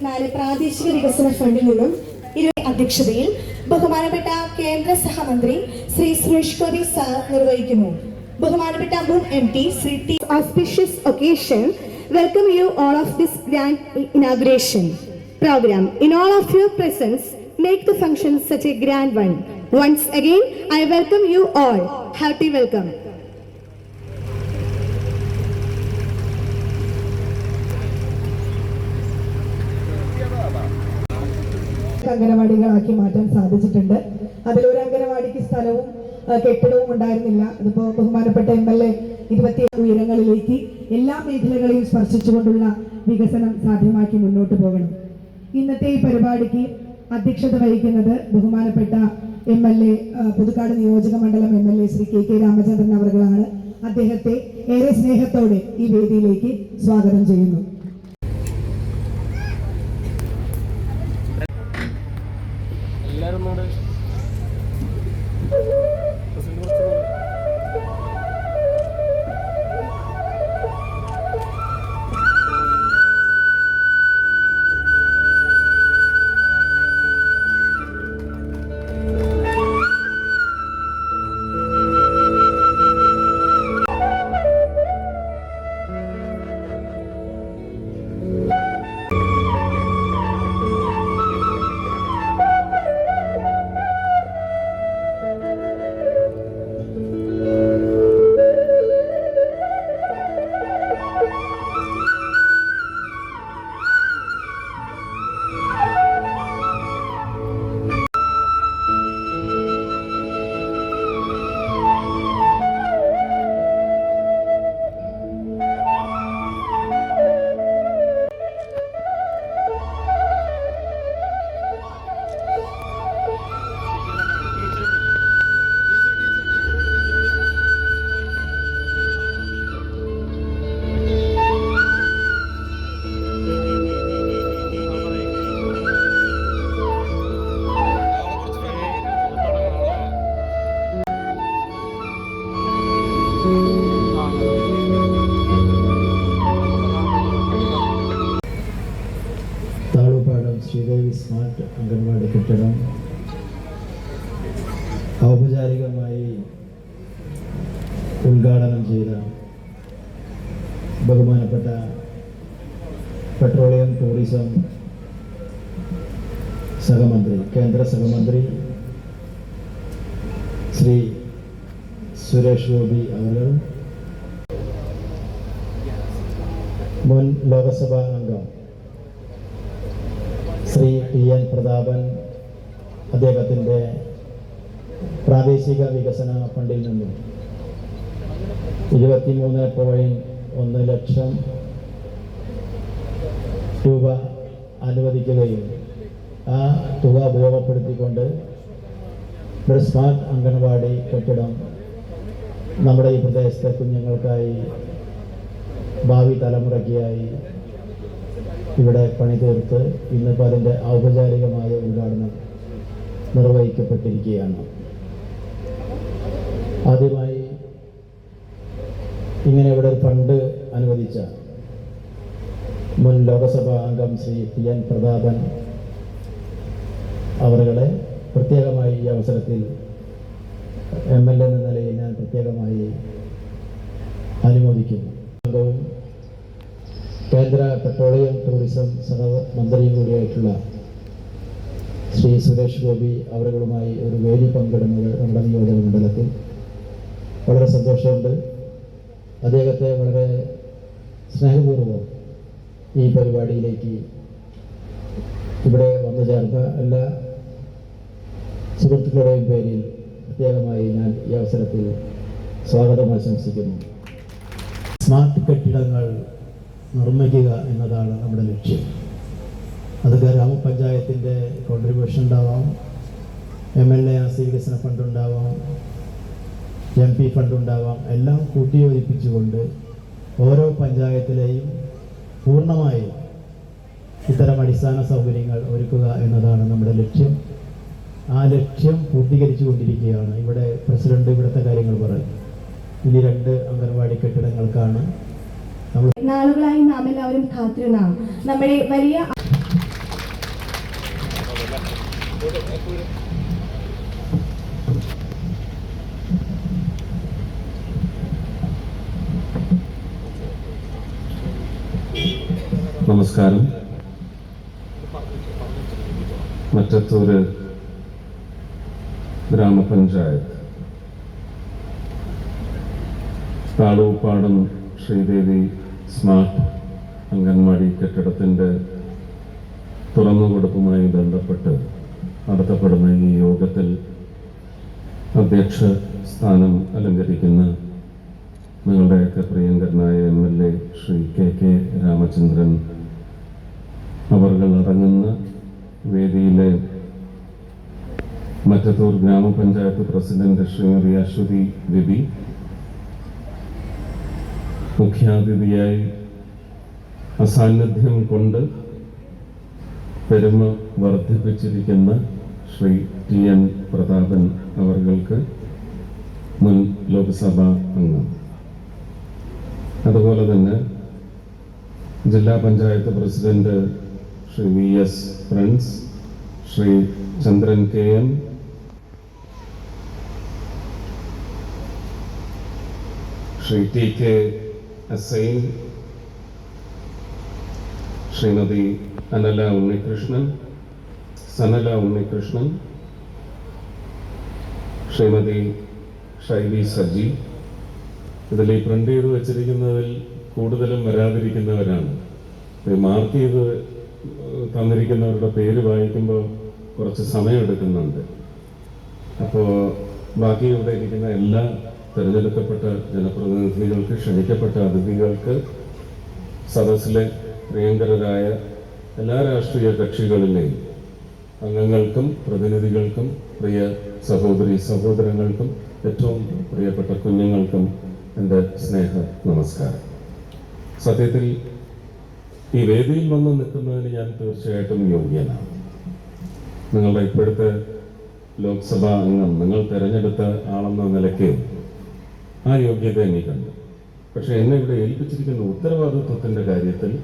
നാല് പ്രാദേശിക വികസന ഫണ്ടിൽ നിന്നും ഇരുടെ അധ്യക്ഷതയിൽ ബഹുമാനപ്പെട്ട കേന്ദ്ര സഹമന്ത്രി ശ്രീ സുരേഷ് കോവി സർ നിർവഹിക്കുന്നു. ബഹുമാനപ്പെട്ട മുൻ M T Shri T auspicious occasion welcome you all of this grand inauguration programme in all of your presence make the function such a grand one once again I welcome you all hearty welcome അംഗനവാടികളാക്കി മാറ്റാൻ സാധിച്ചിട്ടുണ്ട്. അതിലൊരു അംഗനവാടിക്ക് സ്ഥലവും കെട്ടിടവും ഉണ്ടായിരുന്നില്ല. അതിപ്പോ ബഹുമാനപ്പെട്ട M L A ഇരുപത്തി ഉയരങ്ങളിലേക്ക് എല്ലാ മേഖലകളെയും സ്പർശിച്ചുകൊണ്ടുള്ള വികസനം സാധ്യമാക്കി മുന്നോട്ട് പോകണം. ഇന്നത്തെ ഈ പരിപാടിക്ക് അധ്യക്ഷത വഹിക്കുന്നത് ബഹുമാനപ്പെട്ട എം എൽ എ പുതുക്കാട് നിയോജക മണ്ഡലം M L A Shri K K Ramachandran അവർകളാണ് അദ്ദേഹത്തെ ഏറെ സ്നേഹത്തോടെ ഈ വേദിയിലേക്ക് സ്വാഗതം ചെയ്യുന്നു. പെട്രോളിയം ടൂറിസം സഹമന്ത്രി കേന്ദ്ര സഹമന്ത്രി ശ്രീ സുരേഷ് ഗോപി അവർ മുൻ ലോകസഭാ അംഗം ശ്രീ ടി എൻ പ്രതാപൻ അദ്ദേഹത്തിന്റെ പ്രാദേശിക വികസന ഫണ്ടിൽ നിന്നും ഇരുപത്തിമൂന്ന് പോയിന്റ് ഒന്ന് ലക്ഷം രൂപ അനുവദിക്കുകയും ആ തുക ഉപയോഗപ്പെടുത്തിക്കൊണ്ട് ഒരു സ്മാർട്ട് അംഗൻവാടി കെട്ടിടം നമ്മുടെ ഈ പ്രദേശത്തെ കുഞ്ഞുങ്ങൾക്കായി ഭാവി തലമുറയ്ക്കായി ഇവിടെ പണി തീർത്ത് ഇന്നിപ്പോൾ അതിന്റെ ഔപചാരികമായ ഉദ്ഘാടനം നിർവഹിക്കപ്പെട്ടിരിക്കുകയാണ്. ആദ്യമായി ഇങ്ങനെ ഇവിടെ ഫണ്ട് അനുവദിച്ച മുൻ ലോകസഭാ അംഗം ശ്രീ ടി എൻ പ്രതാപൻ അവരുടെ പ്രത്യേകമായി ഈ അവസരത്തിൽ എം എൽ എ എന്ന നിലയിൽ ഞാൻ പ്രത്യേകമായി അനുമോദിക്കുന്നു. അംഗവും കേന്ദ്ര പെട്രോളിയം ടൂറിസം സഹമന്ത്രിയും കൂടിയായിട്ടുള്ള ശ്രീ സുരേഷ് ഗോപി അവരുകളുമായി ഒരു വേദി പങ്കിടുന്നത് നമ്മുടെ നിയോജക മണ്ഡലത്തിൽ വളരെ സന്തോഷമുണ്ട്. അദ്ദേഹത്തെ വളരെ സ്നേഹപൂർവം ഈ പരിപാടിയിലേക്ക് ഇവിടെ വന്നു ചേർന്ന എല്ലാ സുഹൃത്തുക്കളുടെയും പേരിൽ പ്രത്യേകമായി ഞാൻ ഈ അവസരത്തിൽ സ്വാഗതം ആശംസിക്കുന്നു. സ്മാർട്ട് കെട്ടിടങ്ങൾ നിർമ്മിക്കുക എന്നതാണ് നമ്മുടെ ലക്ഷ്യം. അത് ഗ്രാമപഞ്ചായത്തിന്റെ കോൺട്രിബ്യൂഷൻ ഉണ്ടാവാം. എം എൽ എ ആസി വികസന ഫണ്ട് ഉണ്ടാവാം. എം പി ഫണ്ട് ഉണ്ടാവാം. എല്ലാം കൂട്ടിയോജിപ്പിച്ചുകൊണ്ട് ഓരോ പഞ്ചായത്തിലെയും പൂർണമായും ഇത്തരം അടിസ്ഥാന സൗകര്യങ്ങൾ ഒരുക്കുക എന്നതാണ് നമ്മുടെ ലക്ഷ്യം. ആ ലക്ഷ്യം പൂർത്തീകരിച്ചു കൊണ്ടിരിക്കുകയാണ് ഇവിടെ പ്രസിഡന്റ് ഇവിടുത്തെ കാര്യങ്ങൾ പറയും ഇനി രണ്ട് അംഗൻവാടി കെട്ടിടങ്ങൾക്കാണ് നാളുകളായി നാം എല്ലാവരും കാത്തിരുന്ന നമ്മുടെ വലിയ നമസ്കാരം. മറ്റത്തൂര് ഗ്രാമപഞ്ചായത്ത്. താളൂപ്പാടം ശ്രീദേവി സ്മാർട്ട് അംഗൻവാടി കെട്ടിടത്തിന്റെ തുറന്നുകൊടുപ്പുമായി ബന്ധപ്പെട്ട് നടത്തപ്പെടുന്ന ഈ യോഗത്തിൽ അധ്യക്ഷ സ്ഥാനം അലങ്കരിക്കുന്ന നിങ്ങളുടെയൊക്കെ പ്രിയങ്കരനായ M L A Shri K K Ramachandran അവർകൾ അടങ്ങുന്ന വേദിയിലെ മറ്റത്തൂർ ഗ്രാമപഞ്ചായത്ത് പ്രസിഡന്റ് ശ്രീമതി അശ്വതി ബിബി മുഖ്യാതിഥിയായി അസാന്നിധ്യം കൊണ്ട് പെരുമ വർദ്ധിപ്പിച്ചിരിക്കുന്ന ശ്രീ ടി എൻ പ്രതാപൻ അവർക്ക് മുൻ ലോക്സഭാ അംഗം. അതുപോലെ തന്നെ ജില്ലാ panchayat president Shri V S friends Shri Chandran K M Shri T K Hussain. Shrimati Anala Unnikrishnan Sanala Unnikrishnan. Shrimati Shaili Saji. ഇതിൽ ഈ പ്രിന്റ് ചെയ്ത് വെച്ചിരിക്കുന്നതിൽ കൂടുതലും വരാതിരിക്കുന്നവരാണ്. മാർക്ക് ചെയ്ത് തന്നിരിക്കുന്നവരുടെ പേര് വായിക്കുമ്പോൾ കുറച്ച് സമയമെടുക്കുന്നുണ്ട്. അപ്പോൾ ബാക്കി ഇവിടെ ഇരിക്കുന്ന എല്ലാ തിരഞ്ഞെടുക്കപ്പെട്ട ജനപ്രതിനിധികൾക്ക് ക്ഷണിക്കപ്പെട്ട അതിഥികൾക്ക് സദസ്സിലെ പ്രിയങ്കരരായ എല്ലാ രാഷ്ട്രീയ കക്ഷികളിലെയും അംഗങ്ങൾക്കും പ്രതിനിധികൾക്കും പ്രിയ സഹോദരി സഹോദരങ്ങൾക്കും ഏറ്റവും പ്രിയപ്പെട്ട കുഞ്ഞുങ്ങൾക്കും എന്റെ സ്നേഹ നമസ്കാരം. സത്യത്തിൽ ഈ വേദിയിൽ വന്ന് നിൽക്കുന്നതിന് ഞാൻ തീർച്ചയായിട്ടും യോഗ്യനാണ്. നിങ്ങളുടെ ഇപ്പോഴത്തെ ലോക്സഭാ അംഗം നിങ്ങൾ തിരഞ്ഞെടുത്ത ആളെന്ന നിലയ്ക്ക് ആ യോഗ്യത എനിക്കുണ്ട്. പക്ഷെ എന്നെ ഇവിടെ ഏൽപ്പിച്ചിരിക്കുന്ന ഉത്തരവാദിത്വത്തിന്റെ കാര്യത്തിൽ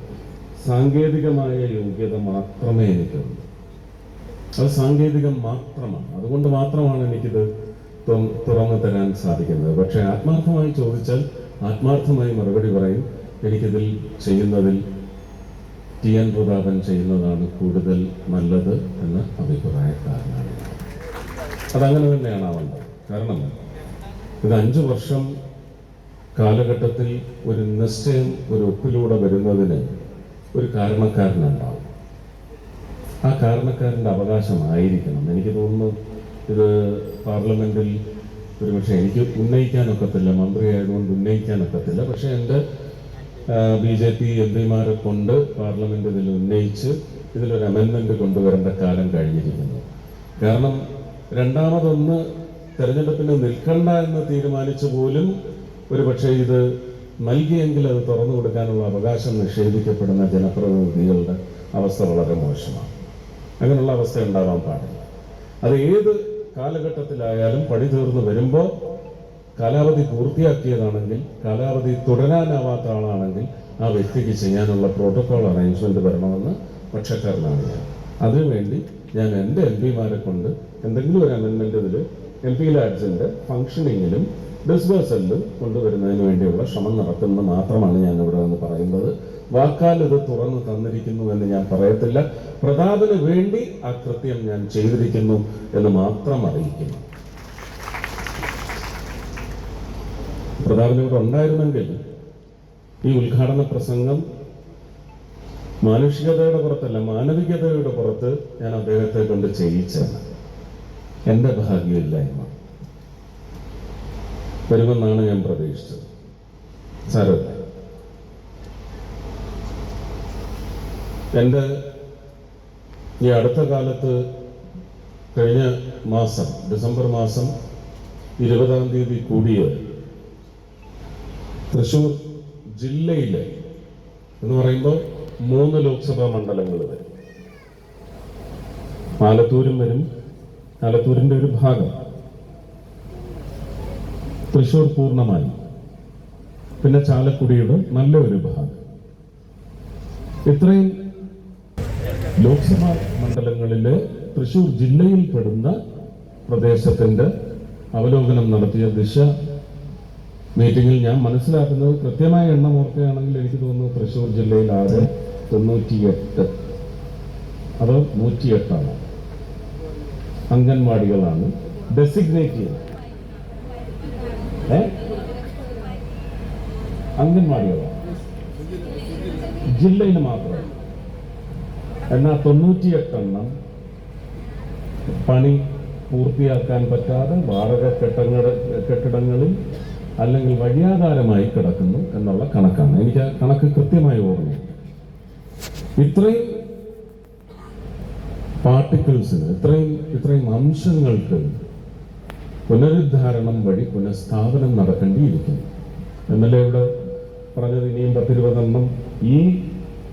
സാങ്കേതികമായ യോഗ്യത മാത്രമേ എനിക്കുള്ളൂ. അത് സാങ്കേതികം മാത്രമാണ്. അതുകൊണ്ട് മാത്രമാണ് എനിക്കിത് തുറന്നു തരാൻ സാധിക്കുന്നത്. പക്ഷെ ആത്മാർത്ഥമായി ചോദിച്ചാൽ ആത്മാർത്ഥമായി മറുപടി പറയും എനിക്കിതിൽ ചെയ്യുന്നതിൽ ടി എൻ പ്രതാപൻ ചെയ്യുന്നതാണ് കൂടുതൽ നല്ലത് എന്ന അഭിപ്രായക്കാരനാണ്. അതങ്ങനെ തന്നെയാണ് ആവേണ്ടത് കാരണം ഇത് അഞ്ചു വർഷം കാലഘട്ടത്തിൽ ഒരു നിശ്ചയം ഒരു ഒപ്പിലൂടെ വരുന്നതിന് ഒരു കാരണക്കാരനുണ്ടാവും. ആ കാരണക്കാരന്റെ അവകാശമായിരിക്കണം. എനിക്ക് തോന്നുന്നു ഇത് പാർലമെന്റിൽ ഒരുപക്ഷെ എനിക്ക് ഉന്നയിക്കാനൊക്കത്തില്ല മന്ത്രിയായതുകൊണ്ട് ഉന്നയിക്കാനൊക്കത്തില്ല. പക്ഷേ എന്റെ ബി ജെ പി എം പിമാരെ കൊണ്ട് പാർലമെന്റ് ഇതിൽ ഉന്നയിച്ച് ഇതിലൊരു അമെൻമെന്റ് കൊണ്ടുവരേണ്ട കാലം കഴിഞ്ഞിരിക്കുന്നു. കാരണം രണ്ടാമതൊന്ന് തെരഞ്ഞെടുപ്പിന് നിൽക്കണ്ട എന്ന് തീരുമാനിച്ചു പോലും ഒരുപക്ഷെ ഇത് നൽകിയെങ്കിൽ അത് തുറന്നു കൊടുക്കാനുള്ള അവകാശം നിഷേധിക്കപ്പെടുന്ന ജനപ്രതിനിധികളുടെ അവസ്ഥ വളരെ മോശമാണ്. അങ്ങനെയുള്ള അവസ്ഥ ഉണ്ടാവാൻ പാടില്ല. അത് ഏത് കാലഘട്ടത്തിലായാലും പണി തീർന്നു വരുമ്പോൾ കാലാവധി പൂർത്തിയാക്കിയതാണെങ്കിൽ കാലാവധി തുടരാനാവാത്ത ആളാണെങ്കിൽ ആ വ്യക്തിക്ക് ചെയ്യാനുള്ള പ്രോട്ടോകോൾ അറേഞ്ച്മെന്റ് വരണമെന്ന് പക്ഷക്കാരനാണ് ഞാൻ. അതിനുവേണ്ടി ഞാൻ എന്റെ എം പിമാരെ കൊണ്ട് എന്തെങ്കിലും ഒരു അമെൻമെന്റ് ഇതിൽ എം പി ലാഡ്സിന്റെ ഫംഗ്ഷനിങ്ങിലും ഡിസ്ബേഴ്സലിലും കൊണ്ടുവരുന്നതിന് വേണ്ടിയുള്ള ശ്രമം നടത്തുന്നത് മാത്രമാണ് ഞാൻ ഇവിടെ നിന്ന് പറയുന്നത്. വാക്കാൽ ഇത് തുറന്നു തന്നിരിക്കുന്നു എന്ന് ഞാൻ പറയത്തില്ല. പ്രതാപന് വേണ്ടി ആ കൃത്യം ഞാൻ ചെയ്തിരിക്കുന്നു എന്ന് മാത്രം അറിയിക്കുന്നു. പ്രതാപൻ ഇവിടെ ഉണ്ടായിരുന്നെങ്കിൽ ഈ ഉദ്ഘാടന പ്രസംഗം മാനുഷികതയുടെ പുറത്തല്ല മാനവികതയുടെ പുറത്ത് ഞാൻ അദ്ദേഹത്തെ കൊണ്ട് ചെയ്യിച്ചാണ് എന്റെ ഭാഗ്യമില്ലായ്മ. വരുമെന്നാണ് ഞാൻ പ്രതീക്ഷിച്ചത്. സാരമില്ല. എന്റെ ഈ അടുത്ത കാലത്ത് കഴിഞ്ഞ മാസം ഡിസംബർ മാസം ഇരുപതാം തീയതി കൂടിയ തൃശൂർ ജില്ലയിലെ എന്ന് പറയുമ്പോൾ മൂന്ന് ലോക്സഭാ മണ്ഡലങ്ങൾ വരും. ആലത്തൂരും വരും. ആലത്തൂരിന്റെ ഒരു ഭാഗം തൃശൂർ പൂർണമായി. പിന്നെ ചാലക്കുടിയുടെ നല്ലൊരു ഭാഗം. ഇത്രയും ലോക്സഭാ മണ്ഡലങ്ങളിലെ തൃശൂർ ജില്ലയിൽ പെടുന്ന പ്രദേശത്തിന്റെ അവലോകനം നടത്തിയ ദിശ മീറ്റിംഗിൽ ഞാൻ മനസ്സിലാക്കുന്നത് കൃത്യമായ എണ്ണം ഓർക്കുകയാണെങ്കിൽ എനിക്ക് തോന്നുന്നു തൃശൂർ ജില്ലയിൽ ആകെ തൊണ്ണൂറ്റിയെട്ട്. അത് നൂറ്റിയെട്ടാണ്? അംഗൻവാടികളാണ് ഡെസിഗ്നേറ്റ് ചെയ്ത് അംഗൻവാടികളാണ്. ജില്ലയിൽ മാത്രം. എന്നാൽ തൊണ്ണൂറ്റിയെട്ടെണ്ണം പണി പൂർത്തിയാക്കാൻ പറ്റാതെ വാടക കെട്ടങ്ങ കെട്ടിടങ്ങളിൽ അല്ലെങ്കിൽ വഴിയാധാരമായി കിടക്കുന്നു എന്നുള്ള കണക്കാണ്. എനിക്ക് ആ കണക്ക് കൃത്യമായി ഓർമ്മ ഇത്രയും പാർട്ടിക്കിൾസിന് ഇത്രയും ഇത്രയും അംശങ്ങൾക്ക് പുനരുദ്ധാരണം വഴി പുനഃസ്ഥാപനം നടക്കേണ്ടിയിരിക്കുന്നു. എന്നല്ലേ ഇവിടെ പറഞ്ഞത്? ഇനിയും പത്തിരുപതെണ്ണം ഈ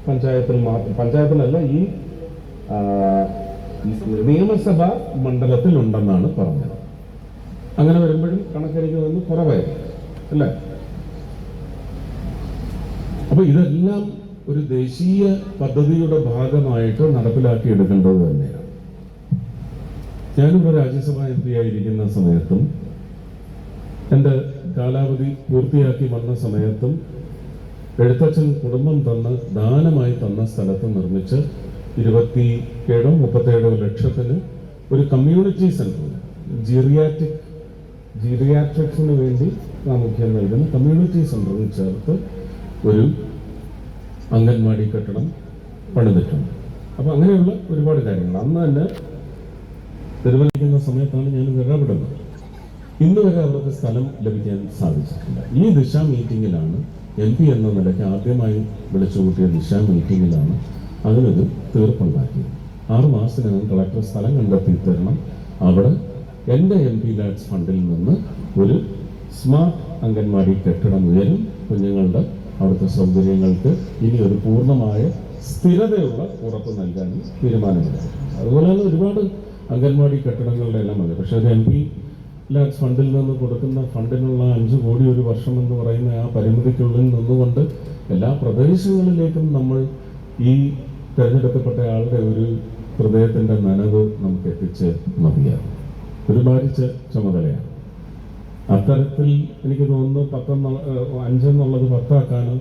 പഞ്ചായത്തിൽ പഞ്ചായത്തിലല്ല ഈ നിയമസഭാ മണ്ഡലത്തിൽ ഉണ്ടെന്നാണ് പറഞ്ഞത്. അങ്ങനെ വരുമ്പോഴും കണക്കെനിക്ക് കുറവായിരിക്കും. അല്ലേ? അപ്പൊ ഇതെല്ലാം ഒരു ദേശീയ പദ്ധതിയുടെ ഭാഗമായിട്ട് നടപ്പിലാക്കി എടുക്കേണ്ടത് തന്നെയാണ്. ഞാനിവിടെ രാജ്യസഭാ എം പി ആയിരിക്കുന്ന സമയത്തും എന്റെ കാലാവധി പൂർത്തിയാക്കി വന്ന സമയത്തും എഴുത്തച്ഛൻ കുടുംബം തന്ന് ദാനമായി തന്ന സ്ഥലത്ത് നിർമ്മിച്ച് ഇരുപത്തി ഏഴോ മുപ്പത്തേഴോ ലക്ഷത്തിന് ഒരു കമ്മ്യൂണിറ്റി സെന്റർ ജിറിയാറ്റിക് ജിറിയാട്രിക്സിന് വേണ്ടി പ്രാമുഖ്യം നൽകുന്ന. കമ്മ്യൂണിറ്റി സെന്ററിൽ ചേർത്ത് ഒരു അംഗൻവാടി കെട്ടിടം പണിതിട്ടുണ്ട്. അപ്പോൾ അങ്ങനെയുള്ള ഒരുപാട് കാര്യങ്ങൾ. അന്ന് തന്നെ തിരുവനന്തപുരം സമയത്താണ് ഞാൻ ഇടപെടുന്നത് ഇന്ന് വരെ അവർക്ക് സ്ഥലം ലഭിക്കാൻ സാധിച്ചിട്ടില്ല. ഈ ദിശ മീറ്റിങ്ങിലാണ് എം പി എന്ന നിലയ്ക്ക് ആദ്യമായി വിളിച്ചു കൂട്ടിയ ദിശ മീറ്റിങ്ങിലാണ് അതിനൊരു തീർപ്പുണ്ടാക്കിയത്. ആറു മാസത്തിനകം കളക്ടർ സ്ഥലം കണ്ടെത്തി തരണം. അവിടെ എന്റെ എം പി ലാഡ്സ് ഫണ്ടിൽ നിന്ന് ഒരു സ്മാർട്ട് അംഗൻവാടി കെട്ടിടം ഉയരും. കുഞ്ഞുങ്ങളുടെ അവിടുത്തെ സൗകര്യങ്ങൾക്ക് ഇനി ഒരു പൂർണമായ സ്ഥിരതയുള്ള ഉറപ്പ് നൽകാനും തീരുമാനമില്ല. അതുപോലെ തന്നെ ഒരുപാട് അംഗൻവാടി കെട്ടിടങ്ങളുടെ എല്ലാം മതി പക്ഷേ അത് എം പി ലാക്സ് ഫണ്ടിൽ നിന്ന് കൊടുക്കുന്ന ഫണ്ടിനുള്ള അഞ്ച് കോടി ഒരു വർഷം എന്ന് പറയുന്ന ആ പരിമിതിക്കുള്ളിൽ നിന്നുകൊണ്ട് എല്ലാ പ്രദേശങ്ങളിലേക്കും നമ്മൾ ഈ തിരഞ്ഞെടുക്കപ്പെട്ട ആളുടെ ഒരു ഹൃദയത്തിന്റെ നനവ് നമുക്ക് എത്തിച്ച് മതിയാകും ഒരു ഭാരിച്ച ചുമതലയാണ്. അത്തരത്തിൽ എനിക്ക് തോന്നുന്നു പത്തെന്നുള്ള അഞ്ചെന്നുള്ളത് പത്താക്കാനും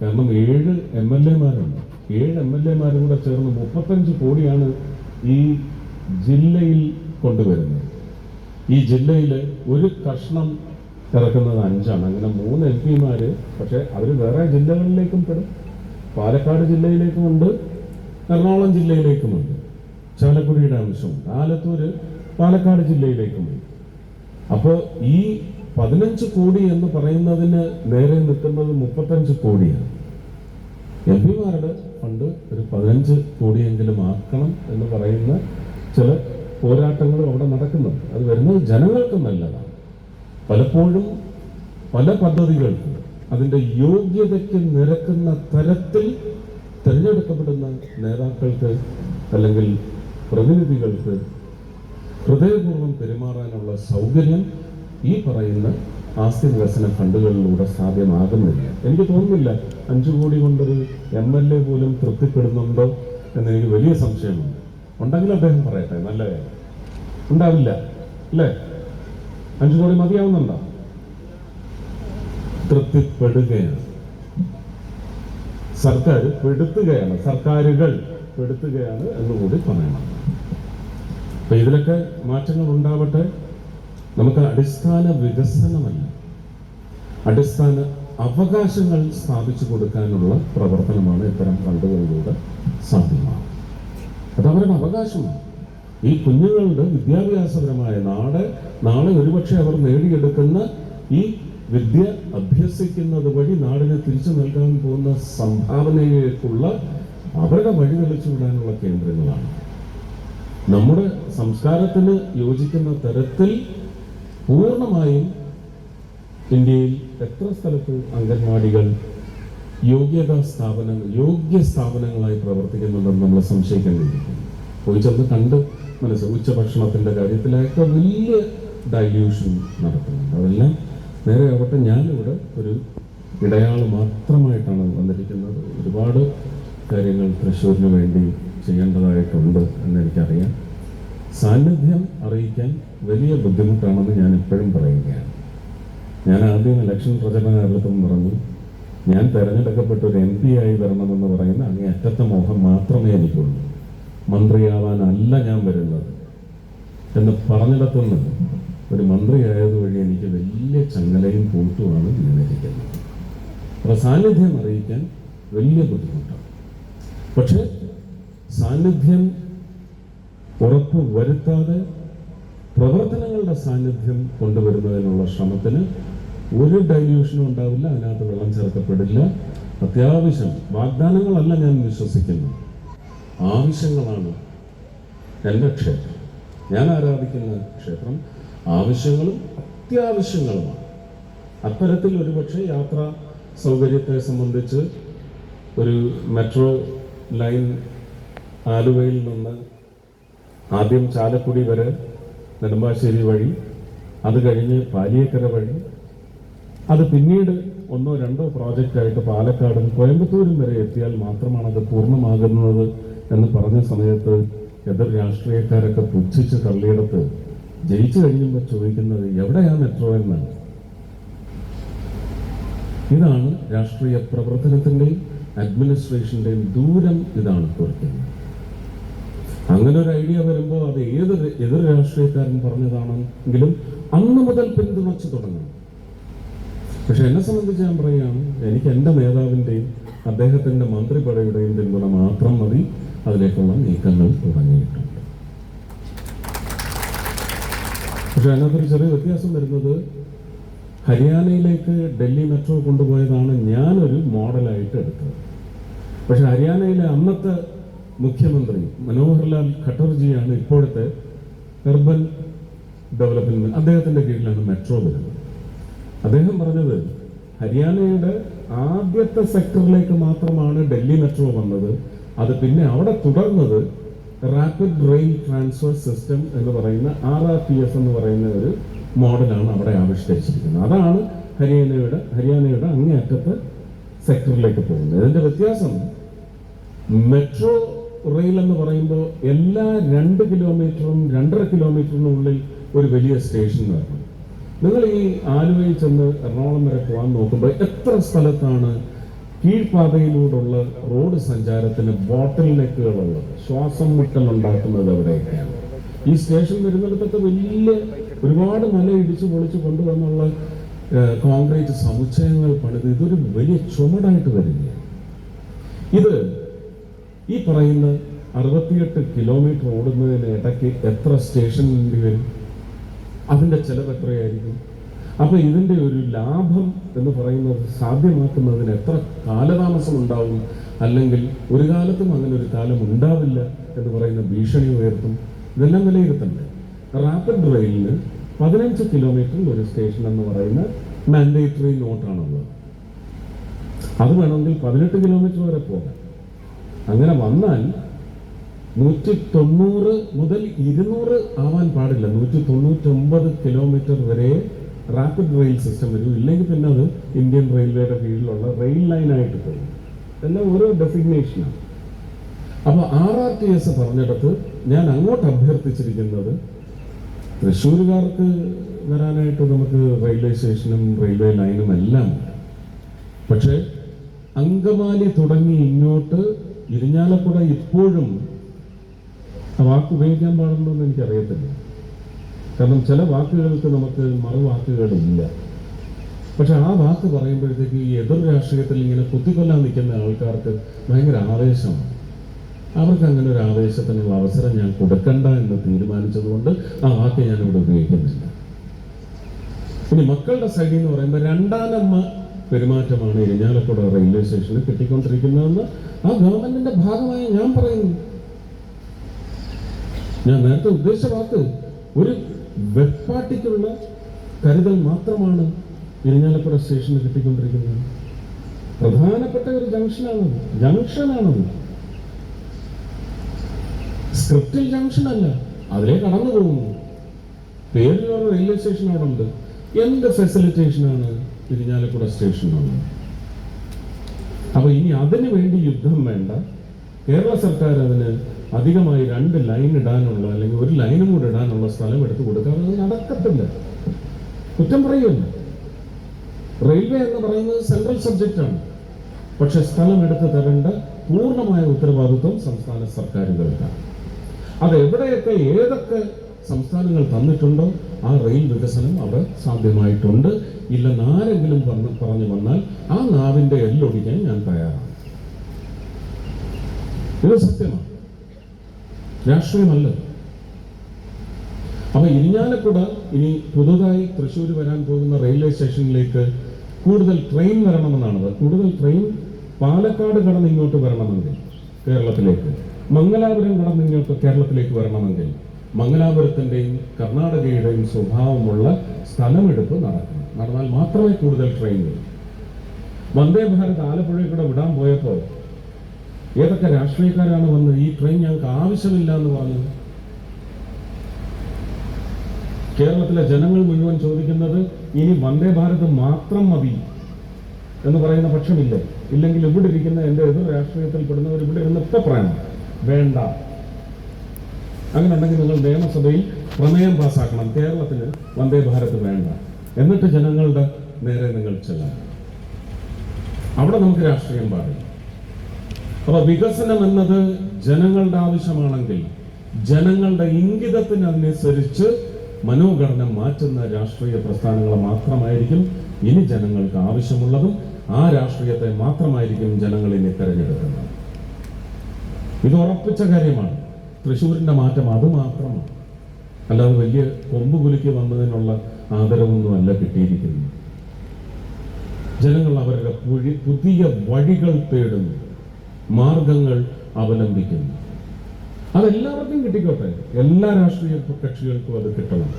കാരണം ഏഴ് എം എൽ എമാരുണ്ട്. ഏഴ് എം എൽ എമാരും കൂടെ ചേർന്ന് മുപ്പത്തഞ്ച് കോടിയാണ് ഈ ജില്ലയിൽ കൊണ്ടുവരുന്നത്. ഈ ജില്ലയിൽ ഒരു കഷ്ണം ഇറക്കുന്നത് അഞ്ചാണ്. അങ്ങനെ മൂന്ന് എം പിമാര് പക്ഷെ അവർ വേറെ ജില്ലകളിലേക്കും പെടും. പാലക്കാട് ജില്ലയിലേക്കുമുണ്ട് എറണാകുളം ജില്ലയിലേക്കുമുണ്ട്. ചാലക്കുടിയുടെ അംശമുണ്ട്. ആലത്തൂര് പാലക്കാട് ജില്ലയിലേക്കും അപ്പോൾ ഈ പതിനഞ്ച് കോടി എന്ന് പറയുന്നതിന് നേരെ നിൽക്കുന്നത് മുപ്പത്തഞ്ച് കോടിയാണ്. എം പിമാരുടെ ഫണ്ട് ഒരു പതിനഞ്ച് കോടിയെങ്കിലും ആക്കണം എന്ന് പറയുന്ന ചില പോരാട്ടങ്ങളും അവിടെ നടക്കുന്നുണ്ട്. അത് വരുന്നത് ജനങ്ങൾക്ക് നല്ലതാണ്. പലപ്പോഴും പല പദ്ധതികൾക്കും അതിന്റെ യോഗ്യതയ്ക്ക് നിരക്കുന്ന തരത്തിൽ തിരഞ്ഞെടുക്കപ്പെടുന്ന നേതാക്കൾക്ക് അല്ലെങ്കിൽ പ്രതിനിധികൾക്ക് ഹൃദയപൂർവം പെരുമാറാനുള്ള സൗകര്യം ഈ പറയുന്ന ആസ്തി വികസന ഫണ്ടുകളിലൂടെ സാധ്യമാകുന്നില്ല. എനിക്ക് തോന്നുന്നില്ല അഞ്ചു കോടി കൊണ്ടൊരു എം എൽ എ പോലും തൃപ്തിപ്പെടുന്നുണ്ടോ എന്നെനിക്ക് വലിയ സംശയമുണ്ട്. ഉണ്ടെങ്കിൽ അദ്ദേഹം പറയട്ടെ നല്ല കാര്യം. ഉണ്ടാവില്ല അല്ലേ? അഞ്ചു കോടി മതിയാവുന്നുണ്ടോ? തൃപ്തിപ്പെടുകയാണ്. സർക്കാർ പെടുത്തുകയാണ് സർക്കാരുകൾ പെടുത്തുകയാണ് എന്നുകൂടി പറയണം. അപ്പൊ ഇതിലൊക്കെ മാറ്റങ്ങൾ ഉണ്ടാവട്ടെ. നമുക്ക് അടിസ്ഥാന വികസനമല്ല അടിസ്ഥാന അവകാശങ്ങൾ സ്ഥാപിച്ചു കൊടുക്കാനുള്ള പ്രവർത്തനമാണ് ഇത്തരം ഫണ്ടുകളിലൂടെ സാധ്യമാണ്. അത് അവരുടെ അവകാശമാണ്. ഈ കുഞ്ഞുങ്ങളുടെ വിദ്യാഭ്യാസപരമായ നാട് നാളെ ഒരുപക്ഷെ അവർ നേടിയെടുക്കുന്ന ഈ വിദ്യ അഭ്യസിക്കുന്നത് വഴി നാടിനെ തിരിച്ചു നൽകാൻ പോകുന്ന സംഭാവനയിലേക്കുള്ള അവരുടെ വഴി തെളിച്ചു വിടാനുള്ള കേന്ദ്രങ്ങളാണ്. നമ്മുടെ സംസ്കാരത്തിന് യോജിക്കുന്ന തരത്തിൽ പൂർണമായും ഇന്ത്യയിൽ എത്ര സ്ഥലത്ത് അംഗൻവാടികൾ യോഗ്യതാ സ്ഥാപനങ്ങൾ യോഗ്യ സ്ഥാപനങ്ങളായി പ്രവർത്തിക്കുന്നുണ്ടെന്ന് നമ്മൾ സംശയിക്കുന്നുണ്ട് പോയി ചെന്ന് കണ്ട് മനസ്സിൽ ഉച്ചഭക്ഷണത്തിന്റെ കാര്യത്തിലൊക്കെ വലിയ ഡൈല്യൂഷൻ നടക്കുന്നുണ്ട് അതെല്ലാം നേരെ ആവട്ടെ ഞാനിവിടെ ഒരു ഇടയാൾ മാത്രമായിട്ടാണ് വന്നിരിക്കുന്നത്. ഒരുപാട് കാര്യങ്ങൾ തൃശ്ശൂരിന് വേണ്ടി ചെയ്യേണ്ടതായിട്ടുണ്ട് എന്ന് എനിക്കറിയാം സാന്നിധ്യം അറിയിക്കാൻ വലിയ ബുദ്ധിമുട്ടാണെന്ന് ഞാൻ എപ്പോഴും പറയുകയാണ്. ഞാൻ ആദ്യം ഇലക്ഷൻ പ്രചരണ കേരളത്തിൽ പറഞ്ഞു ഞാൻ തെരഞ്ഞെടുക്കപ്പെട്ട ഒരു എം പി ആയി വരണമെന്ന് പറയുന്ന അങ്ങേ അറ്റത്തെ മോഹം മാത്രമേ എനിക്കുള്ളൂ. മന്ത്രിയാവാനല്ല ഞാൻ വരുന്നത്. എന്ന് പറഞ്ഞിടത്തുനിന്ന് ഒരു മന്ത്രിയായത് വഴി എനിക്ക് വലിയ ചങ്ങലയും പൂട്ടുമാണ് നിലനിൽക്കുന്നത്. അപ്പോൾ സാന്നിധ്യം അറിയിക്കാൻ വലിയ ബുദ്ധിമുട്ടാണ്. പക്ഷെ സാന്നിധ്യം ഉറപ്പ് വരുത്താതെ പ്രവർത്തനങ്ങളുടെ സാന്നിധ്യം കൊണ്ടുവരുന്നതിനുള്ള ശ്രമത്തിന് ഒരു ഡൈല്യൂഷനും ഉണ്ടാവില്ല അതിനകത്ത് വെള്ളം ചേർക്കപ്പെടില്ല. അത്യാവശ്യം വാഗ്ദാനങ്ങളല്ല ഞാൻ വിശ്വസിക്കുന്നു ആവശ്യങ്ങളാണ് എന്റെ ക്ഷേത്രം. ഞാൻ ആരാധിക്കുന്ന ക്ഷേത്രം ആവശ്യങ്ങളും അത്യാവശ്യങ്ങളുമാണ്. അത്തരത്തിൽ ഒരുപക്ഷെ യാത്രാ സൗകര്യത്തെ സംബന്ധിച്ച് ഒരു മെട്രോ ലൈൻ ആലുവയിൽ നിന്ന് ആദ്യം ചാലക്കുടി വരെ നെടുമ്പാശ്ശേരി വഴി അത് കഴിഞ്ഞ് പാലിയേക്കര വഴി. അത് പിന്നീട് ഒന്നോ രണ്ടോ പ്രോജക്റ്റായിട്ട് പാലക്കാടും കോയമ്പത്തൂരും വരെ എത്തിയാൽ മാത്രമാണ് അത് പൂർണമാകുന്നത് എന്ന് പറഞ്ഞ സമയത്ത് എതിർ രാഷ്ട്രീയക്കാരൊക്കെ പുച്ഛിച്ച് തള്ളിയെടുത്ത് ജയിച്ചു കഴിയുമ്പോൾ ചോദിക്കുന്നത് എവിടെയാണ് മെട്രോ എന്നാണ് ഇതാണ് രാഷ്ട്രീയ പ്രവർത്തനത്തിന്റെയും അഡ്മിനിസ്ട്രേഷന്റെയും ദൂരം ഇതാണ് കുറിക്കുന്നത് അങ്ങനെ ഒരു ഐഡിയ വരുമ്പോൾ അത് ഏത് എതിർ രാഷ്ട്രീയക്കാരൻ പറഞ്ഞതാണെങ്കിലും അന്ന് മുതൽ പിന്തുണച്ചു തുടങ്ങണം. പക്ഷെ എന്നെ സംബന്ധിച്ച് ഞാൻ പറയുകയാണ് എനിക്ക് എന്റെ നേതാവിന്റെയും അദ്ദേഹത്തിന്റെ മന്ത്രിപടയുടെയും പിന്തുണ മാത്രം മതി. അതിലേക്കുള്ള നീക്കങ്ങൾ തുടങ്ങിയിട്ടുണ്ട്. പക്ഷെ അതിനകത്തൊരു ചെറിയ വ്യത്യാസം വരുന്നത് ഹരിയാനയിലേക്ക് ഡൽഹി മെട്രോ കൊണ്ടുപോയതാണ് ഞാനൊരു മോഡലായിട്ട് എടുത്തത്. പക്ഷെ ഹരിയാനയിലെ അന്നത്തെ മുഖ്യമന്ത്രി മനോഹർലാൽ ഖട്ടർജിയാണ് ഇപ്പോഴത്തെ അർബൻ ഡെവലപ്മെന്റ് അദ്ദേഹത്തിന്റെ കീഴിലാണ് മെട്രോ വരുന്നത്. അദ്ദേഹം പറഞ്ഞത് ഹരിയാനയുടെ ആദ്യത്തെ സെക്ടറിലേക്ക് മാത്രമാണ് ഡൽഹി മെട്രോ വന്നത്. അത് പിന്നെ അവിടെ തുടർന്നത് റാപ്പിഡ് റെയിൽ ട്രാൻസ്ഫർ സിസ്റ്റം എന്ന് പറയുന്ന ആർ ആർ ടി എസ് എന്ന് പറയുന്ന ഒരു മോഡലാണ് അവിടെ ആവിഷ്കരിച്ചിരിക്കുന്നത്. അതാണ് ഹരിയാനയുടെ ഹരിയാനയുടെ അങ്ങേയറ്റത്തെ സെക്ടറിലേക്ക് പോകുന്നത്. ഇതിന്റെ വ്യത്യാസം മെട്രോ റെയിൽ എന്ന് പറയുമ്പോൾ എല്ലാ രണ്ട് കിലോമീറ്ററും രണ്ടര കിലോമീറ്ററിനുള്ളിൽ ഒരു വലിയ സ്റ്റേഷൻ വരണം. നിങ്ങൾ ഈ ആലുവയിൽ ചെന്ന് എറണാകുളം വരെ പോകാൻ നോക്കുമ്പോൾ എത്ര സ്ഥലത്താണ് കീഴ്പാതയിലൂടെയുള്ള റോഡ് സഞ്ചാരത്തിന് ബോട്ടിൽ നെക്കുകളുള്ളത് ശ്വാസം മുട്ടൽ ഉണ്ടാക്കുന്നത് എവിടെയൊക്കെയാണ്? ഈ സ്റ്റേഷൻ വരുന്നിടത്തൊക്കെ വലിയ ഒരുപാട് മല ഇടിച്ചു പൊളിച്ച് കൊണ്ടുവന്നുള്ള കോൺക്രീറ്റ് സമുച്ചയങ്ങൾ പണിത്. ഇതൊരു വലിയ ചുമടായിട്ട് വരികയാണ്. ഇത് ഈ പറയുന്ന അറുപത്തിയെട്ട് കിലോമീറ്റർ ഓടുന്നതിന് ഇടയ്ക്ക് എത്ര സ്റ്റേഷൻ വേണ്ടി വരും? അതിന്റെ ചിലവ് എത്രയായിരിക്കും? അപ്പൊ ഇതിന്റെ ഒരു ലാഭം എന്ന് പറയുന്നത് സാധ്യമാക്കുന്നതിന് എത്ര കാലതാമസം ഉണ്ടാവും? അല്ലെങ്കിൽ ഒരു കാലത്തും അങ്ങനെ ഒരു കാലം ഉണ്ടാവില്ല എന്ന് പറയുന്ന ഭീഷണി ഉയർത്തും. ഇതെല്ലാം വിലയിരുത്തണ്ടേ? റാപ്പിഡ് റെയിലിന് പതിനഞ്ച് കിലോമീറ്ററിൽ ഒരു സ്റ്റേഷൻ എന്ന് പറയുന്ന മാൻഡേറ്ററി നോട്ടാണുള്ളത് അത് വേണമെങ്കിൽ പതിനെട്ട് കിലോമീറ്റർ വരെ പോകാം. അങ്ങനെ വന്നാൽ നൂറ്റി തൊണ്ണൂറ് മുതൽ ഇരുന്നൂറ് ആവാൻ പാടില്ല. നൂറ്റി തൊണ്ണൂറ്റൊമ്പത് കിലോമീറ്റർ വരെ റാപ്പിഡ് റെയിൽ സിസ്റ്റം വരും. ഇല്ലെങ്കിൽ പിന്നെ അത് ഇന്ത്യൻ റെയിൽവേയുടെ കീഴിലുള്ള റെയിൽ ലൈനായിട്ട് പോകും. എല്ലാം ഓരോ ഡെസിഗ്നേഷനാണ് അപ്പോൾ ആർ ആർ ടി എസ് പറഞ്ഞിടത്ത് ഞാൻ അങ്ങോട്ട് അഭ്യർത്ഥിച്ചിരിക്കുന്നത് തൃശ്ശൂരുകാർക്ക് വരാനായിട്ട് നമുക്ക് റെയിൽവേ സ്റ്റേഷനും റെയിൽവേ ലൈനും എല്ലാം പക്ഷേ അങ്കമാലി തുടങ്ങി ഇങ്ങോട്ട് ഇരിഞ്ഞാലക്കുട ഇപ്പോഴും ആ വാക്ക് ഉപയോഗിക്കാൻ പാടുണ്ടോ എന്ന് എനിക്കറിയത്തില്ല. കാരണം ചില വാക്കുകൾക്ക് നമുക്ക് മറുവാക്കുകളില്ല പക്ഷെ ആ വാക്ക് പറയുമ്പോഴത്തേക്ക് ഈ എതിർ രാഷ്ട്രീയത്തിൽ ഇങ്ങനെ കുത്തിക്കൊല്ലാൻ നിൽക്കുന്ന ആൾക്കാർക്ക് ഭയങ്കര ആവേശമാണ്. അവർക്ക് അങ്ങനെ ഒരു ആവേശത്തിനുള്ള അവസരം ഞാൻ കൊടുക്കണ്ട എന്ന് തീരുമാനിച്ചതുകൊണ്ട് ആ വാക്ക് ഞാൻ ഇവിടെ ഉപയോഗിക്കുന്നില്ല. ഇനി മക്കളുടെ സൈഡിൽ എന്ന് പറയുമ്പോൾ രണ്ടാനമ്മ പെരുമാറ്റമാണ് ഇരിഞ്ഞാലക്കുട റെയിൽവേ സ്റ്റേഷനിൽ കിട്ടിക്കൊണ്ടിരിക്കുന്നതെന്ന് ആ ഗവൺമെന്റിന്റെ ഭാഗമായി ഞാൻ പറയുന്നു. ഞാൻ നേരത്തെ ഉദ്ദേശിച്ച വാക്ക് ഒരു വെപ്പാട്ടിക്കുള്ള കരുതൽ മാത്രമാണ് ഇരിഞ്ഞാലക്കുട സ്റ്റേഷനിൽ കിട്ടിക്കൊണ്ടിരിക്കുന്നത്. പ്രധാനപ്പെട്ട ഒരു ജംഗ്ഷനാണത് ജംഗ്ഷനാണത് സ്ക്രിപ്റ്റിൽ ജംഗ്ഷൻ അല്ല അതിലേ കടന്നു പോകുന്നു പേരിലുള്ള റെയിൽവേ സ്റ്റേഷൻ അവിടെ ഉണ്ട് എന്ത് ഫെസിലിറ്റേഷനാണ് ഇരിഞ്ഞാലക്കുട സ്റ്റേഷനുള്ളത് അപ്പൊ ഇനി അതിനു വേണ്ടി യുദ്ധം വേണ്ട. കേരള സർക്കാർ അതിന് അധികമായി രണ്ട് ലൈൻ ഇടാനുള്ള അല്ലെങ്കിൽ ഒരു ലൈനും കൂടെ ഇടാനുള്ള സ്ഥലം എടുത്തു കൊടുക്കാതെ അത് നടക്കത്തില്ല. കുറ്റം പറയുമല്ല. റെയിൽവേ എന്ന് പറയുന്നത് സെൻട്രൽ സബ്ജക്റ്റാണ്. പക്ഷെ സ്ഥലം എടുത്തു തരേണ്ട പൂർണമായ ഉത്തരവാദിത്വം സംസ്ഥാന സർക്കാരുകൾക്കാണ്. അത് എവിടെയൊക്കെ ഏതൊക്കെ സംസ്ഥാനങ്ങൾ തന്നിട്ടുണ്ടോ? ആ റെയിൽ വികസനം അവിടെ സാധ്യമായിട്ടുണ്ട്. ഇല്ലെന്ന് ആരെങ്കിലും പറഞ്ഞു പറഞ്ഞു വന്നാൽ ആ നാവിന്റെ എല്ലൊടിക്കാൻ ഞാൻ തയ്യാറാണ്. ഇത് സത്യമാണ്. രാഷ്ട്രീയമല്ല അപ്പൊ ഇരിഞ്ഞാലക്കുട ഇനി പുതുതായി തൃശ്ശൂർ വരാൻ പോകുന്ന റെയിൽവേ സ്റ്റേഷനിലേക്ക് കൂടുതൽ ട്രെയിൻ വരണമെന്നാണത്. കൂടുതൽ ട്രെയിൻ പാലക്കാട് കടന്ന് ഇങ്ങോട്ട് വരണമെങ്കിൽ കേരളത്തിലേക്ക് മംഗലാപുരം കടന്ന് ഇങ്ങോട്ട് കേരളത്തിലേക്ക് വരണമെങ്കിൽ മംഗലാപുരത്തിന്റെയും കർണാടകയുടെയും സ്വഭാവമുള്ള സ്ഥലമെടുപ്പ് നടക്കണം നടന്നാൽ മാത്രമേ കൂടുതൽ ട്രെയിൻ വരൂ വന്ദേ ഭാരത് ആലപ്പുഴയിൽ കൂടെ വിടാൻ പോയപ്പോൾ ഏതൊക്കെ രാഷ്ട്രീയക്കാരാണ് വന്ന് ഈ ട്രെയിൻ ഞങ്ങൾക്ക് ആവശ്യമില്ല എന്ന് പറഞ്ഞത്? കേരളത്തിലെ ജനങ്ങൾ മുഴുവൻ ചോദിക്കുന്നത് ഇനി വന്ദേ ഭാരത് മാത്രം മതി എന്ന് പറയുന്ന പക്ഷമില്ല? ഇല്ലെങ്കിൽ ഇവിടെ ഇരിക്കുന്ന എന്റെ എതിർ രാഷ്ട്രീയത്തിൽ പെടുന്നവർ ഇവിടെ ഇരുന്ന് പറയണം വേണ്ട. അങ്ങനെ ഉണ്ടെങ്കിൽ നിങ്ങൾ നിയമസഭയിൽ പ്രമേയം പാസ്സാക്കണം. കേരളത്തിന് വന്ദേ ഭാരത് വേണ്ട. എന്നിട്ട് ജനങ്ങളുടെ നേരെ നിങ്ങൾ ചെല്ലാം അവിടെ നമുക്ക് രാഷ്ട്രീയം പാടില്ല. അപ്പൊ വികസനം എന്നത് ജനങ്ങളുടെ ആവശ്യമാണെങ്കിൽ ജനങ്ങളുടെ ഇംഗിതത്തിനനുസരിച്ച് മനോഘടന മാറ്റുന്ന രാഷ്ട്രീയ പ്രസ്ഥാനങ്ങൾ മാത്രമായിരിക്കും ഇനി ജനങ്ങൾക്ക് ആവശ്യമുള്ളതും ആ രാഷ്ട്രീയത്തെ മാത്രമായിരിക്കും ജനങ്ങൾ ഇനി തെരഞ്ഞെടുക്കുന്നത്. ഇത് ഉറപ്പിച്ച കാര്യമാണ്. തൃശ്ശൂരിന്റെ മാറ്റം അത് മാത്രമാണ് അല്ലാതെ വലിയ കൊമ്പ് കുലുക്കി വന്നതിനുള്ള ആദരവൊന്നുമല്ല കിട്ടിയിരിക്കുന്നത്. ജനങ്ങൾ അവരുടെ പുതിയ വഴികൾ തേടുന്നു. മാർഗങ്ങൾ അവലംബിക്കുന്നു. അതെല്ലാവർക്കും കിട്ടിക്കോട്ടെ. എല്ലാ രാഷ്ട്രീയ കക്ഷികൾക്കും അത് കിട്ടണം.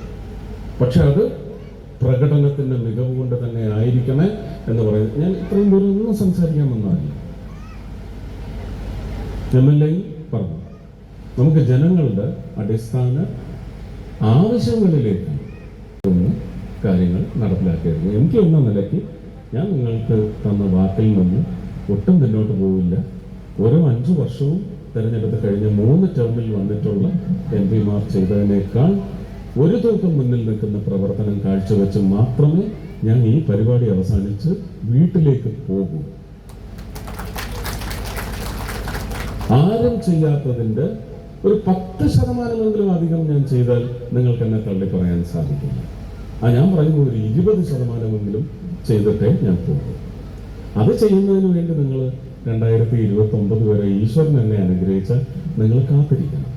പക്ഷെ അത് പ്രകടനത്തിന്റെ മികവ് കൊണ്ട് തന്നെ ആയിരിക്കണേ എന്ന് പറയുന്നത് ഞാൻ ഇത്രയും ദൂരം ഒന്നും സംസാരിക്കാൻ എം എൽ എയും പറഞ്ഞു. നമുക്ക് ജനങ്ങളുടെ അടിസ്ഥാന ആവശ്യങ്ങളിലേക്ക് കാര്യങ്ങൾ നടപ്പിലാക്കിയിരുന്നു എനിക്ക് എന്ന നിലയ്ക്ക് ഞാൻ നിങ്ങൾക്ക് തന്ന വാക്കിൽ നിന്ന് ഒട്ടും പിന്നോട്ട് പോവില്ല. ഓരോ അഞ്ചു വർഷവും തെരഞ്ഞെടുത്ത് കഴിഞ്ഞ മൂന്ന് ടേമിൽ വന്നിട്ടുള്ള എം പിമാർ ചെയ്തതിനേക്കാൾ ഒരു തൂക്കം മുന്നിൽ നിൽക്കുന്ന പ്രവർത്തനം കാഴ്ചവെച്ച് മാത്രമേ ഞാൻ ഈ പരിപാടി അവസാനിച്ച് വീട്ടിലേക്ക് പോകൂ. ആരും ചെയ്യാത്തതിന്റെ ഒരു പത്ത് ശതമാനമെങ്കിലും അധികം ഞാൻ ചെയ്താൽ നിങ്ങൾക്ക് എന്നെ തള്ളി പറയാൻ സാധിക്കില്ല. ആ ഞാൻ പറയുന്ന ഒരു ഇരുപത് ശതമാനമെങ്കിലും ചെയ്തിട്ടേ ഞാൻ പോകും. അത് ചെയ്യുന്നതിന് വേണ്ടി നിങ്ങൾ രണ്ടായിരത്തി ഇരുപത്തി ഒമ്പത് വരെ ഈശ്വരൻ എന്നെ അനുഗ്രഹിച്ച നിങ്ങൾ കാത്തിരിക്കണം.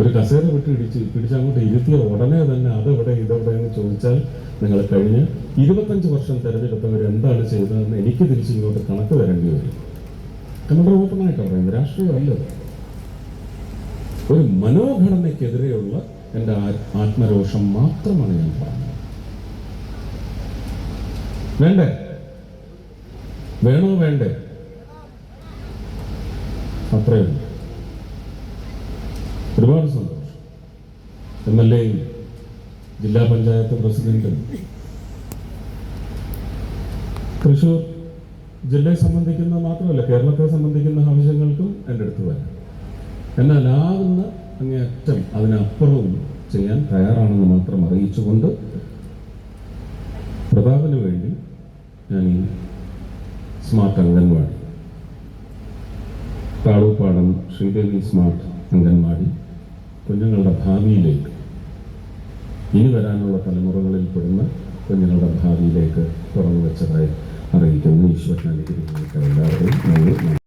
ഒരു കസേര വിട്ട് ഇടിച്ച് പിടിച്ച് അങ്ങോട്ട് ഇരുത്തിയ ഉടനെ തന്നെ അതെവിടെ ഇതെവിടെ എന്ന് ചോദിച്ചാൽ നിങ്ങൾ കഴിഞ്ഞ് ഇരുപത്തഞ്ച് വർഷം തിരഞ്ഞെടുത്തവർ എന്താണ് ചെയ്തതെന്ന് എനിക്ക് തിരിച്ച് ഇങ്ങോട്ട് കണക്ക് തരേണ്ടി വരും. കണ്ണട ഓപ്പണായിട്ട് പറയുന്നത്. രാഷ്ട്രീയം ഇത്. ഒരു മനോഘടനയ്ക്കെതിരെയുള്ള എന്റെ ആത്മരോഷം മാത്രമാണ് ഞാൻ പറഞ്ഞത്. വേണ്ടേ? വേണോ വേണ്ടേ? അത്രയേ ഉള്ളൂ. ഒരുപാട് സന്തോഷം. എം എൽ എയും ജില്ലാ പഞ്ചായത്ത് പ്രസിഡന്റും തൃശൂർ ജില്ലയെ സംബന്ധിക്കുന്ന മാത്രമല്ല കേരളത്തെ സംബന്ധിക്കുന്ന ആവശ്യങ്ങൾക്കും എന്റെ അടുത്ത് വരാം. എന്നാൽ ആവുന്ന അങ്ങേയറ്റം അതിനപ്പുറവും ചെയ്യാൻ തയ്യാറാണെന്ന് മാത്രം അറിയിച്ചുകൊണ്ട് പ്രതാപന് വേണ്ടി ഞാൻ ഈ സ്മാർട്ട് അംഗൻവാടി താളൂപ്പാടം ശ്രീദേവി സ്മാർട്ട് അംഗൻവാടി കുഞ്ഞുങ്ങളുടെ ഭാവിയിലേക്ക് ഇനി വരാനുള്ള തലമുറകളിൽ പെടുന്ന കുഞ്ഞുങ്ങളുടെ ഭാവിയിലേക്ക് തുറന്നു വെച്ചതായി അറിയിക്കുന്നു. ഈശ്വരൻ എല്ലാവരെയും നന്ദി.